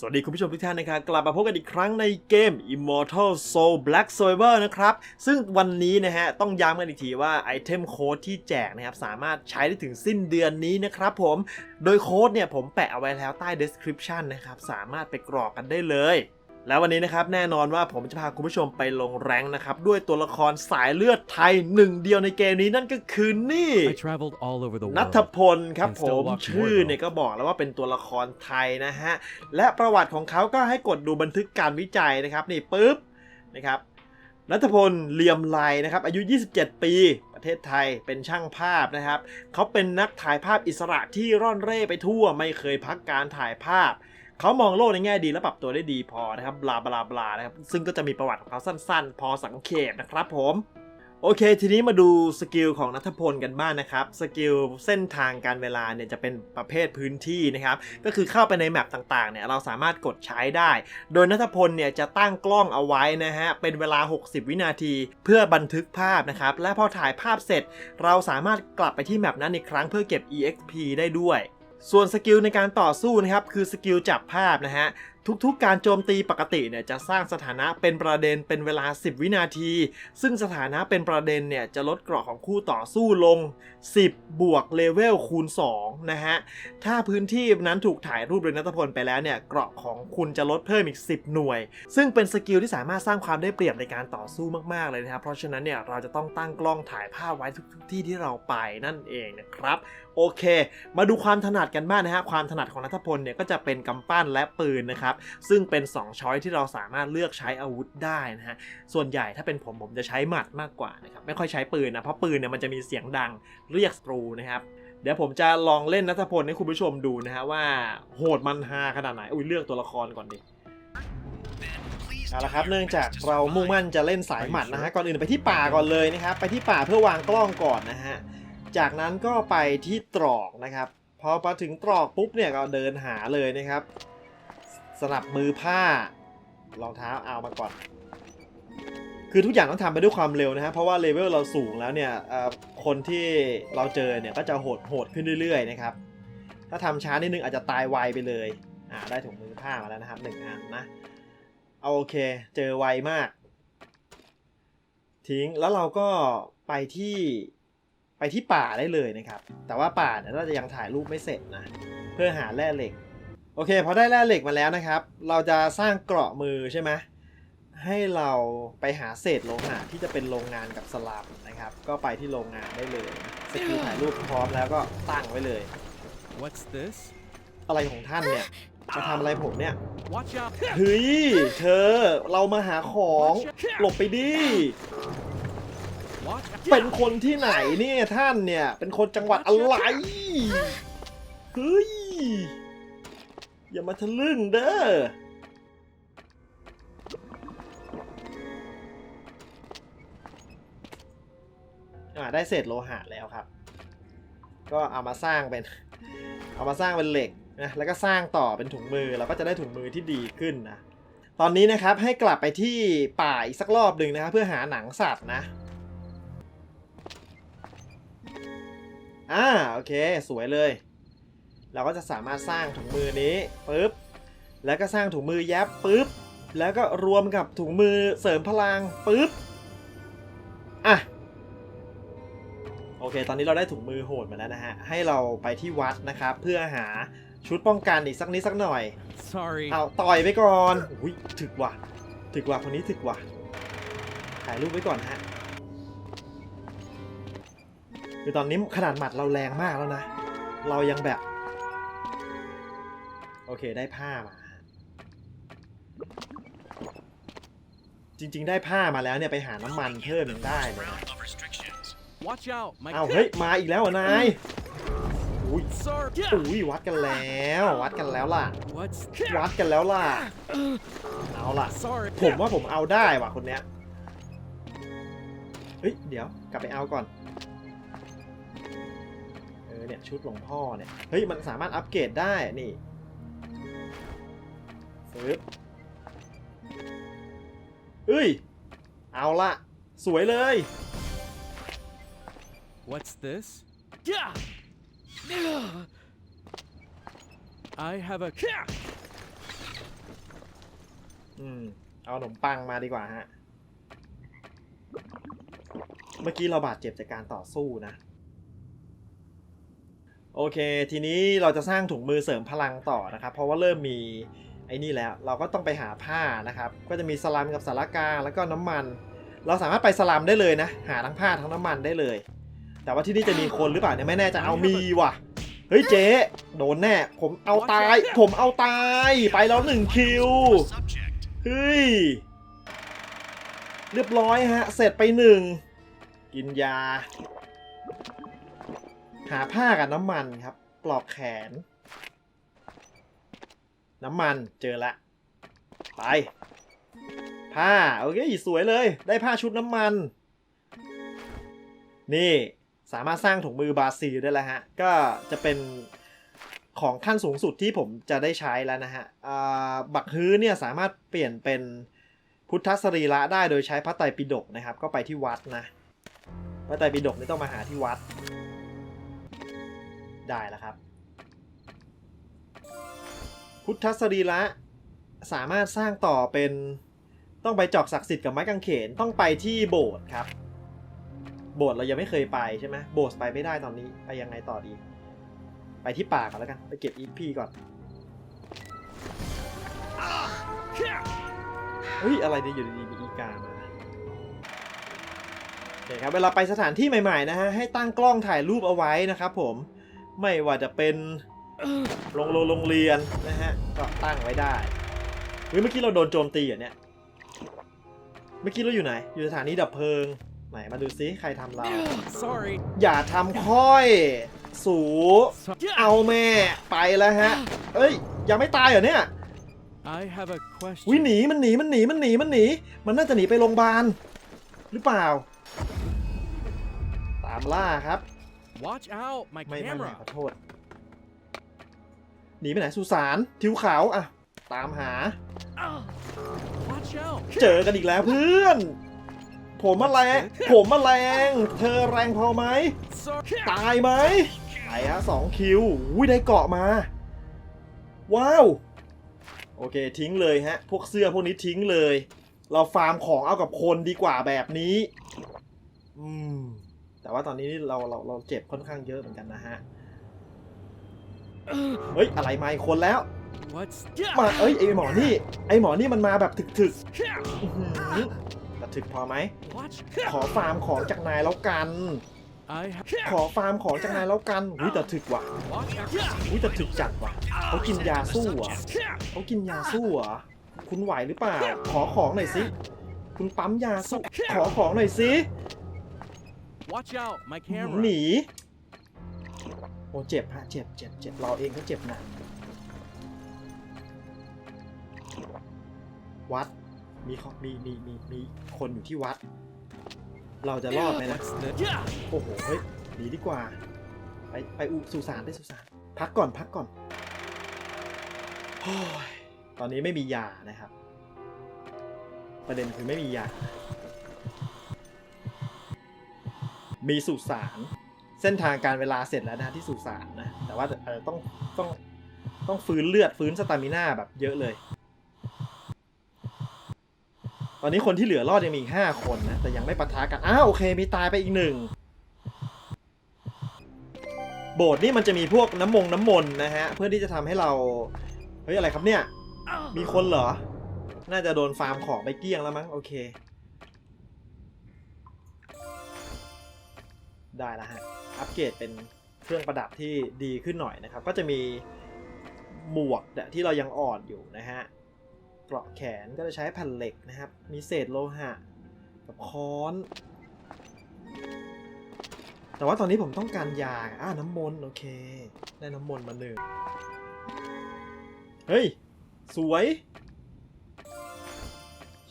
สวัสดีคุณผู้ชมทุกท่านนะครับกลับมาพบกันอีกครั้งในเกม Immortal Soul Black Survivor นะครับ ซึ่งวันนี้นะฮะ ต้องย้ำกันอีกทีว่าไอเทมโค้ดที่แจกนะครับ สามารถใช้ได้ถึงสิ้นเดือนนี้นะครับผมโดยโค้ดเนี่ยผมแปะเอาไว้แล้วใต้ description นะครับ สามารถไปกรอกกันได้เลย แล้ววันนี้นะครับแน่นอนว่าผมจะพาคุณผู้ชมไปลงแรงค์นะครับ ด้วยตัวละครสายเลือดไทยหนึ่งเดียวในเกมนี้นั่นก็คือนี่ I traveled all over the นัท world. พลครับผมชื่อเนี่ยก็บอกแล้วว่าเป็นตัวละครไทยนะฮะ และประวัติของเขาก็ให้กดดูบันทึกการวิจัยนะครับ นี่ปุ๊บนะครับนัทพลเลียมไลนะครับอายุ 27 ปี ประเทศไทยเป็นช่างภาพนะครับ เขาเป็นนักถ่ายภาพอิสระที่ร่อนเร่ไปทั่วไม่เคยพักการถ่ายภาพ เขามองโลกในแง่ดีและปรับตัวได้ดีพอนะครับบลาบลาบลานะครับซึ่งก็จะมีประวัติของเขาสั้นๆ พอสังเขปนะครับผมโอเค ทีนี้มาดูสกิลของนัทพลกันบ้างนะครับ สกิลเส้นทางการเวลาเนี่ยจะเป็นประเภทพื้นที่นะครับ ก็คือเข้าไปในแมปต่างๆเนี่ยเราสามารถกดใช้ได้ โดยนัทพลเนี่ยจะตั้งกล้องเอาไว้นะฮะ เป็นเวลา 60 วินาที เพื่อบันทึกภาพนะครับ และพอถ่ายภาพเสร็จ เราสามารถกลับไปที่แมปนั้นอีกครั้งเพื่อเก็บ EXP ได้ด้วย ส่วนสกิลในการต่อสู้นะครับคือสกิลจับภาพนะฮะทุกๆ การโจมตีปกติเนี่ยจะสร้างสถานะเป็นประเด็นเป็นเวลา 10 วินาที ซึ่งสถานะเป็นประเด็นเนี่ยจะลดเกราะของคู่ต่อสู้ลง 10 บวกเลเวลคูณ2นะฮะถ้าพื้นที่นั้นถูกถ่ายรูปโดยนัทพลไปแล้วเนี่ยเกราะของคุณจะลดเพิ่มอีก 10 หน่วย ซึ่งเป็นสกิลที่สามารถสร้างความได้เปรียบในการต่อสู้มากๆเลยนะครับเพราะฉะนั้นเนี่ยเราจะต้องตั้งกล้องถ่ายภาพไว้ทุกๆที่ที่เราไปนั่นเองนะครับ โอเค มาดูความถนัดกันบ้างนะฮะ ความถนัดของนัทพลเนี่ยก็จะเป็นกำปั้นและปืนนะครับ ซึ่งเป็น 2 ช้อยที่เราสามารถเลือกใช้อาวุธได้นะฮะ ส่วนใหญ่ถ้าเป็นผมผมจะใช้หมัดมากกว่านะครับ ไม่ค่อยใช้ปืนนะ เพราะปืนเนี่ยมันจะมีเสียงดังเรียกศัตรูนะครับเดี๋ยวผมจะลองเล่นนัทพลให้คุณผู้ชมดูนะฮะว่าโหดมันฮาขนาดไหน อุ้ยเลือกตัวละครก่อนดิเอาละครับเนื่องจากเรามุ่งมั่นจะเล่นสายหมัดนะฮะก่อนอื่นไปที่ป่าก่อนเลยนะครับไปที่ป่าเพื่อวางกล้องก่อนนะฮะ จากนั้นก็ไปที่ตรอกนะครับพอมาถึงตรอกปุ๊บเนี่ยก็เดินหาเลยนะครับ สนับมือผ้ารองเท้าเอามาก่อน คือทุกอย่างต้องทำไปด้วยความเร็วนะฮะเพราะว่าเลเวลเราสูงแล้วเนี่ยคนที่เราเจอเนี่ยก็จะโหดโหดขึ้นเรื่อยๆนะครับถ้าทำช้านิดนึงอาจจะตายไวไปเลยอ่าได้ถุงมือผ้ามาแล้วนะครับหนึ่งอันนะเอาโอเคเจอไวมาก ทิ้งแล้วเราก็ไปที่ ไปที่ป่าได้เลยนะครับ แต่ว่าป่าเนี่ยเราจะยังถ่ายรูปไม่เสร็จนะ เพื่อหาแร่เหล็ก โอเคพอได้แร่เหล็กมาแล้วนะครับ เราจะสร้างเกราะมือใช่ไหมให้เราไปหาเศษโลหะที่จะเป็นโรงงานกับสลัมนะครับ ก็ไปที่โรงงานได้เลยสกิลถ่ายรูปพร้อมแล้วก็ตั้งไว้เลย What's this? อะไรของท่านเนี่ยจะทำอะไรผมเนี่ย Watch out! เฮ้ย เธอ เรามาหาของ หลบไปดิ Watch เป็นคนที่ไหนเนี่ยท่านเนี่ย เป็นคนจังหวัดอะไร เฮ้ย อย่ามาทะลึ่งเด้อ อ่าได้เศษโลหะแล้วครับ ก็เอามาสร้างเป็น เอามาสร้างเป็นเหล็กนะแล้วก็สร้างต่อเป็นถุงมือเราก็จะได้ถุงมือที่ดีขึ้นนะ ตอนนี้นะครับให้กลับไปที่ป่าอีกสักรอบหนึ่งนะครับเพื่อหาหนังสัตว์นะ อ่าโอเค สวยเลย เราก็จะสามารถสร้างถุงมือนี้ปุ๊บแล้วก็สร้างถุงมือแยบปุ๊บแล้วก็รวมกับถุงมือเสริมพลังปุ๊บอะโอเค ตอนนี้เราได้ถุงมือโหดมาแล้วนะฮะ ให้เราไปที่วัดนะครับ เพื่อหาชุดป้องกันอีกสักนิดสักหน่อย Sorry. เอาต่อยไปก่อน อุ้ยถึกว่ะ ถึกว่ะคนนี้ถึกว่ะ ถ่ายรูปไว้ก่อนฮะ คือตอนนี้ขนาดหมัดเราแรงมากแล้วนะ เรายังแบบ โอเคได้ผ้ามา จริง ๆ ได้ผ้ามาแล้วเนี่ยไปหาน้ำมันเพิ่มยังได้เลยนะ Watch out! My เอาเฮ้ย มาอีกแล้วเหรอนายอุ้ย Sir! อุ้ยวัดกันแล้ว วัดกันแล้วล่ะ What's วัดกันแล้วล่ะ เอาล่ะ Sorry. ผมว่าผมเอาได้ว่ะคนเนี้ย เฮ้ย เดี๋ยวกลับไปเอาก่อน เออเนี่ยชุดหลวงพ่อเนี่ยเฮ้ยมันสามารถอัปเกรดได้นี่ฟึบเอ้ยเอาละสวยเลย What's this? I have a อืมเอาขนมปังมาดีกว่าฮะ เมื่อกี้เราบาดเจ็บจากการต่อสู้นะ โอเค ทีนี้เราจะสร้างถุงมือเสริมพลังต่อนะครับ เพราะว่าเริ่มมีไอ้นี่แล้ว เราก็ต้องไปหาผ้านะครับ ก็จะมีสลัมกับสารกาแล้วก็น้ำมัน เราสามารถไปสลัมได้เลยนะ หาทั้งผ้าทั้งน้ำมันได้เลย แต่ว่าที่นี่จะมีคนหรือเปล่าเนี่ยไม่แน่ใจเอามีว่ะ เฮ้ยเจ๊โดนแน่ ผมเอาตาย ผมเอาตาย ไปแล้วหนึ่งคิว เฮ้ย เรียบร้อยฮะ เสร็จไปหนึ่ง กินยา หาผ้ากับน้ำมันครับ ปลอกแขน น้ำมันเจอละ ไป ผ้า โอเค สวยเลย ได้ผ้าชุดน้ำมัน นี่สามารถสร้างถุงมือบาซีได้แล้วฮะ ก็จะเป็นของขั้นสูงสุดที่ผมจะได้ใช้แล้วนะฮะบักฮื้อเนี่ยสามารถเปลี่ยนเป็นพุทธสรีระได้โดยใช้พระไตรปิฎกนะครับ ก็ไปที่วัดนะ พระไตรปิฎกนี่ต้องมาหาที่วัด ได้แล้วครับ พุทธสรีระสามารถสร้างต่อเป็นต้องไปจอกศักดิ์สิทธิ์กับไม้กางเขนต้องไปที่โบสถ์ครับ โบสถ์เรายังไม่เคยไปใช่ไหมโบสถ์ไปไม่ได้ตอนนี้ไปยังไงต่อดี ไปที่ป่าก่อนแล้วกัน ไปเก็บอีพีก่อนเฮ้ยอะไรเนี่ยอยู่ดีๆมีอีกามาโอเคครับเวลาไปสถานที่ใหม่ๆนะฮะให้ตั้งกล้องถ่ายรูปเอาไว้นะครับผม ไม่ว่าจะเป็นโรงโรงโรงเรียนนะฮะก็ตั้งไว้ได้เฮ้ยเมื่อกี้เราโดนโจมตีเหรอะเนี่ย เมื่อกี้เราอยู่ไหน อยู่สถานีดับเพลิง ไหนมาดูซิใครทำเรา Sorry. อย่าทำค่อย สู So- เอาแม่ไปแล้วฮะ เอ้ยยังไม่ตายเหรอเนี่ย I have a question. วิหนีมันหนีมันหนีมันหนีมันหนี มันน่าจะหนีไปโรงพยาบาลหรือเปล่า ตามล่าครับ Watch out, my ไม่ไม่ไม่ camera. ขอโทษ หนีไปไหนสุสานทิวขาวอะตามหา Watch out. เจอกันอีกแล้วเพื่อน ผมมาแรงผมมาแรง เธอแรงพอไหม Sorry. ตายไหมไปฮะสองคิวอุ้ยได้เกาะมา ว้าว โอเคทิ้งเลยฮะ พวกเสื้อพวกนี้ทิ้งเลย เราฟาร์มของเอากับคนดีกว่าแบบนี้ อืม แต่ว่าตอนนี้เราเราเราเจ็บค่อนข้างเยอะเหมือนกันนะฮะ เฮ้ย อะไรมาอีกคนแล้ว What's มาเอ้ยไอหมอนี่ ไอหมอนี่มันมาแบบถึกถึกๆอื้อหือแต่ถึกพอไหม Watch. ขอฟาร์มของจากนายแล้วกัน I have. ขอฟาร์มของจากนายแล้วกันอุ้ยแต่ถึกว่ะ Watch out. อุ้ยแต่ถึกจัดว่ะเขากินยาสู้เหรอะเขากินยาสู้เหรอะคุณไหวหรือเปล่า ขอของหน่อยสิ คุณปั๊มยาสู้ ขอของหน่อยสิ Watch out, my ห camera. นีโอ้เจ็บฮะเจ็บเจ็บเจ็บเราเองก็เจ็บหนักวัดมีขอมีมีมีมีคนอยู่ที่วัด เราจะรอดไหมนะ What's this? โอ้โหเฮ้ยหนีดีกว่า ไปไปอุสุสานไปสุสานพักก่อนพักก่อนโอ้ยตอนนี้ไม่มียานะครับ ประเด็นคือไม่มียา มีสุสานเส้นทางการเวลาเสร็จแล้วนะที่สุสานนะแต่ว่าอาจจะต้องต้องต้องฟื้นเลือดฟื้นสตามิน่าแบบเยอะเลย ตอนนี้คนที่เหลือรอดยังมีอีกห้าคนนะ แต่ยังไม่ปะทะกัน อ้าวโอเค มีตายไปอีกหนึ่ง โบสถ์นี่มันจะมีพวกน้ำมงน้ำมนต์นะฮะ เพื่อที่จะทำให้เรา เฮ้ย อะไรครับเนี่ย มีคนเหรอ น่าจะโดนฟาร์มของไปเกลี้ยงแล้วมั้ง โอเค ได้แล้วฮะ อัปเกรดเป็นเครื่องประดับที่ดีขึ้นหน่อยนะครับ ก็จะมีหมวกเนี่ยที่เรายังอ่อนอยู่นะฮะเกราะแขนก็จะใช้แผ่นเหล็กนะครับ มีเศษโลหะกับค้อน แต่ว่าตอนนี้ผมต้องการยาอ่าน้ำมนต์โอเค ได้น้ำมนต์มาหนึ่งเฮ้ย สวย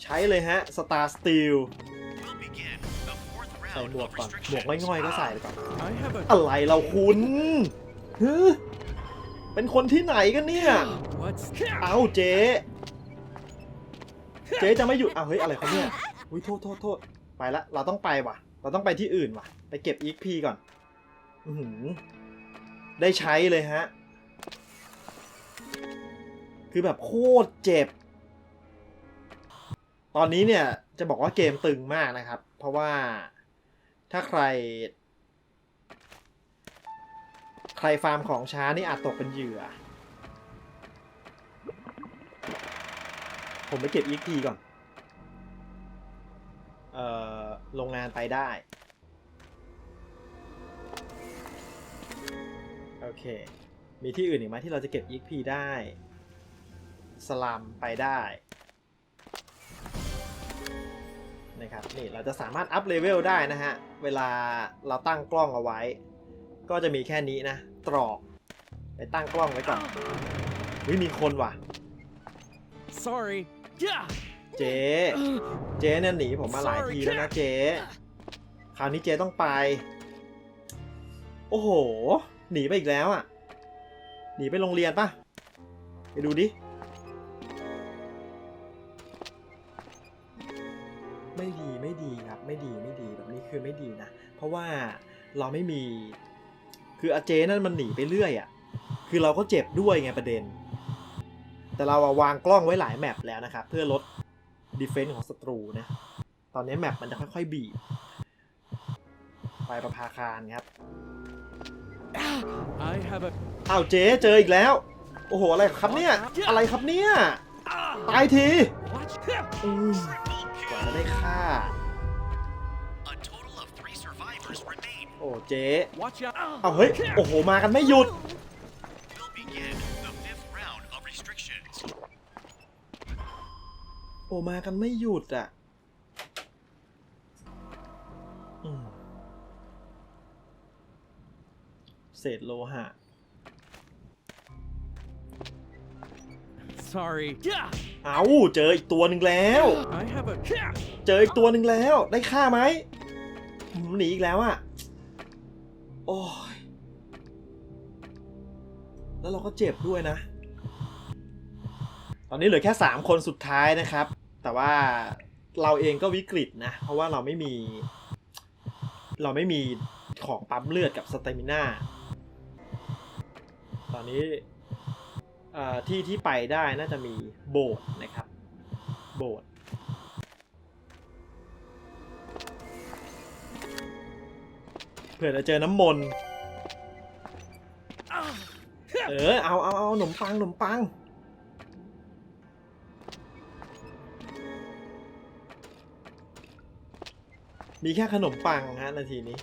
ใช้เลยฮะ Star Steel ใส่หมวกก่อนหมวกง่อยๆก็ใส่ไปก่อน I have a. อะไรเราคุณฮึเป็นคนที่ไหนกันเนี่ย What's เอาเจ๊เจ๊จะไม่หยุดเอาเฮ้ยอะไรเขาเนี่ยอุ้ยโทษโทษโทษไปละเราต้องไปว่ะ เราต้องไปที่อื่นว่ะ ไปเก็บ EXP ก่อนอือหือได้ใช้เลยฮะ คือแบบโคตรเจ็บ ตอนนี้เนี่ยจะบอกว่าเกมตึงมากนะครับ เพราะว่า ถ้าใคร ใครฟาร์มของช้านี่อาจตกเป็นเหยื่อ ผมไปเก็บ EXP ก่อน เอ่อ โรงงานไปได้ โอเค มีที่อื่นอีกไหมที่เราจะเก็บ EXP ได้ สลัมไปได้ นะครับนี่เราจะสามารถอัพเลเวลได้นะฮะ เวลาเราตั้งกล้องเอาไว้ ก็จะมีแค่นี้นะ ตรอกไปตั้งกล้องไว้ก่อนวิมีคนว่ะ Sorry. Yeah. เจ๊เจ๊เนี่ยหนีผมมาหลายทีแล้วนะเจ๊คราวนี้เจ๊ต้องไป โอ้โห หนีไปอีกแล้วอะ หนีไปโรงเรียนปะไปดูดิ ไม่ดีไม่ดีครับไม่ดีไม่ดีแบบนี้คือไม่ดีนะ เพราะว่าเราไม่มี คืออาเจนั่นมันหนีไปเรื่อยอะคือเราก็เจ็บด้วยไงประเด็น แต่เราอะวางกล้องไว้หลายแมปแล้วนะครับ เพื่อลดดีเฟน s ์ของศัตรูนะ ตอนนี้แมปมันจะค่อยๆบีบไปประภาคารครับ I have a. อ้าวเจ๊เจออีกแล้ว โอ้โห อะไรครับเนี่ย อะไรครับเนี่ย ตายที ได้ฆ่า A total of three survivors remain. โอ้เจ๊ Watch out. เอาเฮ้ย โอ้โห มากันไม่หยุด We'll begin the fifth round of restrictions. โอ้มากันไม่หยุดอะอืมเศษโลหะ Sorry. Yeah. เอาเจออีกตัวหนึ่งแล้ว I have a. เจออีกตัวหนึ่งแล้ว ได้ฆ่าไหมหืมหนีอีกแล้วอะโอ้ย แล้วเราก็เจ็บด้วยนะ ตอนนี้เหลือแค่ 3 คนสุดท้ายนะครับ แต่ว่าเราเองก็วิกฤตนะ เพราะว่าเราไม่มี เราไม่มีของปั๊มเลือดกับสเตมิน่า ตอนนี้เอ่อ ที่ที่ไปได้น่าจะมีโบสถ์นะครับ โบสถ์เผื่อจะเจอน้ำมนต์เออ เอาเอาเอาขนมปังขนมปัง มีแค่ขนมปังฮะนาทีนี้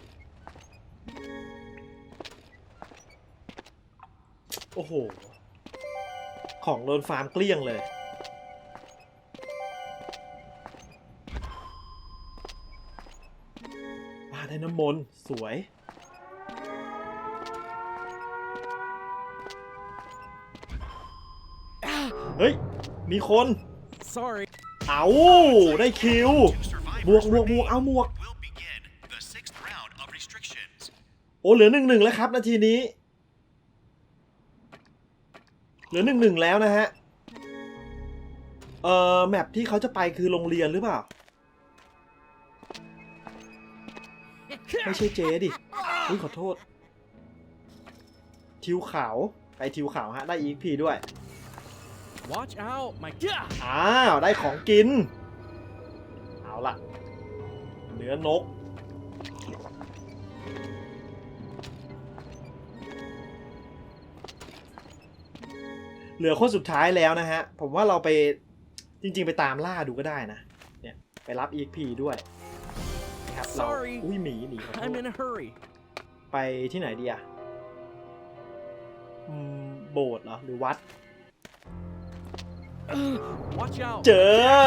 โอ้โห ของโดนฟาร์มเกลี้ยงเลย มาได้น้ำมนต์สวย เฮ้ย มีคน Sorry. เอาได้คิว Two บวก survivors บวกบวก remain. เอาหมวก We'll begin the sixth round of restrictions. โอ้เหลือหนึ่งหนึ่งแล้วครับ นาทีนี้เห ลือหนึ่งหนึ่งแล้วนะฮะ เอ่อ แมปที่เขาจะไปคือโรงเรียนหรือเปล่า ไม่ใช่เจดิอุ้ยขอโทษ ทิวขาวไปทิวขาวฮะ ได้ EXP ด้วย Watch out. My. Yeah. อ้าว ได้ของกิน เอาล่ะเนื้อนก เหลือคนสุดท้ายแล้วนะฮะ ผมว่าเราไปจริง ๆ ไปตามล่าดูก็ได้นะ เนี่ย ไปรับ EXP ด้วยนะครับเรา Sorry อุ้ยหมีหนีขอโท I'm ษ in a hurry. ไปที่ไหนดีอะอืมโบสถ์เหรอ หรือวัด Watch out. เจอ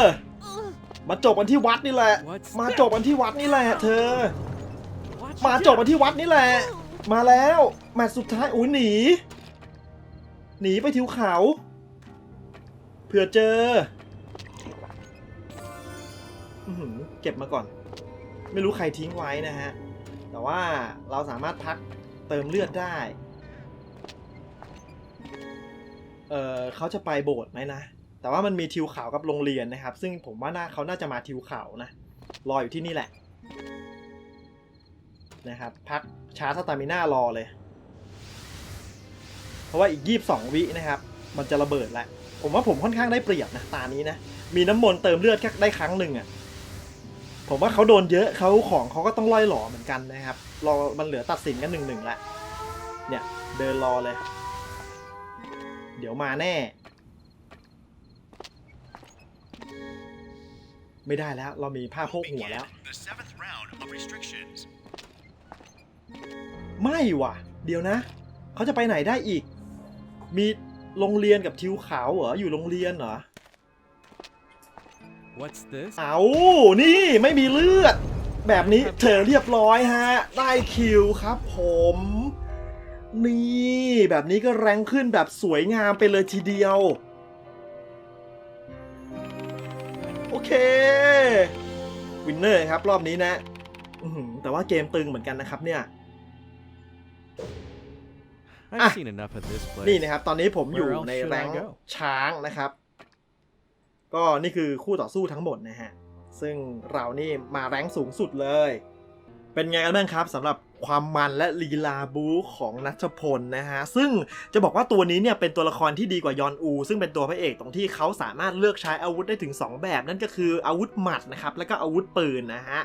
มาจบกันที่วัดนี่แหละ What's มา that? จบกันที่วัดนี่แหละ เธอ Watch มาจบกันที่วัดนี่แหละ มาแล้วแมตช์สุดท้ายอุ้ยหนี หนีไปทิวเขาเผื่อเจอเก็บมาก่อน ไม่รู้ใครทิ้งไว้นะฮะ แต่ว่าเราสามารถพักเติมเลือดได้ เออเขาจะไปโบสถ์ไหมนะ แต่ว่ามันมีทิวเขากับโรงเรียนนะครับ ซึ่งผมว่าน่าเขาน่าจะมาทิวเขานะ รออยู่ที่นี่แหละ นะครับ พักชาร์จสตามิน่ารอเลย เพราะว่าอีก 22 วินะครับ มันจะระเบิดแล้วผมว่าผมค่อนข้างได้เปรียบนะตานี้นะ มีน้ำมนต์เติมเลือดแค่ได้ครั้งหนึ่งอะ่ะผมว่าเขาโดนเยอะเขาของเขาก็ต้องล่อยหล่อเหมือนกันนะครับ รอมันเหลือตัดสินกันหนึ่งหนึ่งละเนี่ย เดินรอเลย เดี๋ยวมาแน่ ไม่ได้แล้ว เรามีผ้าโพกหัวแล้ว ไม่ว่ะ เดี๋ยวนะ เขาจะไปไหนได้อีก มีโรงเรียนกับทิวขาวเหรอ อยู่โรงเรียนเหรอ What's this? เอานี่ไม่มีเลือด แบบนี้เธอเรียบร้อยฮะ ได้คิวครับผม นี่ แบบนี้ก็แรงขึ้นแบบสวยงามไปเลยทีเดียว โอเค วินเนอร์ครับรอบนี้นะอื้อหือแต่ว่าเกมตึงเหมือนกันนะครับเนี่ย นี่นะครับ ตอนนี้ผมอยู่ Where else ใน should I แรงค์ go? ช้างนะครับ ก็นี่คือคู่ต่อสู้ทั้งหมดนะฮะ ซึ่งเรานี่มาแรงค์สูงสุดเลย เป็นไงกันบ้างครับสำหรับความมันและลีลาบูของนัทพลนะฮะ ซึ่งจะบอกว่าตัวนี้เนี่ยเป็นตัวละครที่ดีกว่ายอนอู ซึ่งเป็นตัวพระเอกตรงที่เขาสามารถเลือกใช้อาวุธได้ถึง 2 แบบ นั่นก็คืออาวุธหมัดนะครับ แล้วก็อาวุธปืนนะฮะ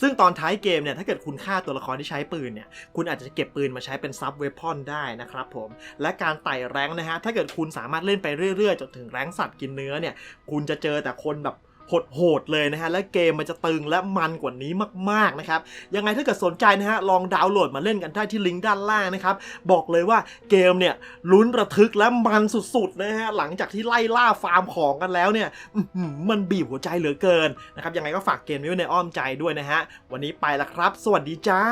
ซึ่งตอนท้ายเกมเนี่ยถ้าเกิดคุณฆ่าตัวละครที่ใช้ปืนเนี่ย คุณอาจจะเก็บปืนมาใช้เป็นซับเวพอนได้นะครับผม และการไต่แรงนะฮะ ถ้าเกิดคุณสามารถเล่นไปเรื่อยๆจนถึงแรงสัตว์กินเนื้อเนี่ย คุณจะเจอแต่คนแบบ โหดๆเลยนะฮะ และเกมมันจะตึงและมันกว่านี้มากๆนะครับ ยังไงถ้าเกิดสนใจนะฮะ ลองดาวน์โหลดมาเล่นกันได้ที่ลิงก์ด้านล่างนะครับ บอกเลยว่าเกมเนี่ยลุ้นระทึกและมันสุดๆนะฮะ หลังจากที่ไล่ล่าฟาร์มของกันแล้วเนี่ยมันบีบหัวใจเหลือเกินนะครับ ยังไงก็ฝากเกมนี้ไว้ในอ้อมใจด้วยนะฮะ วันนี้ไปละครับ สวัสดีจ้า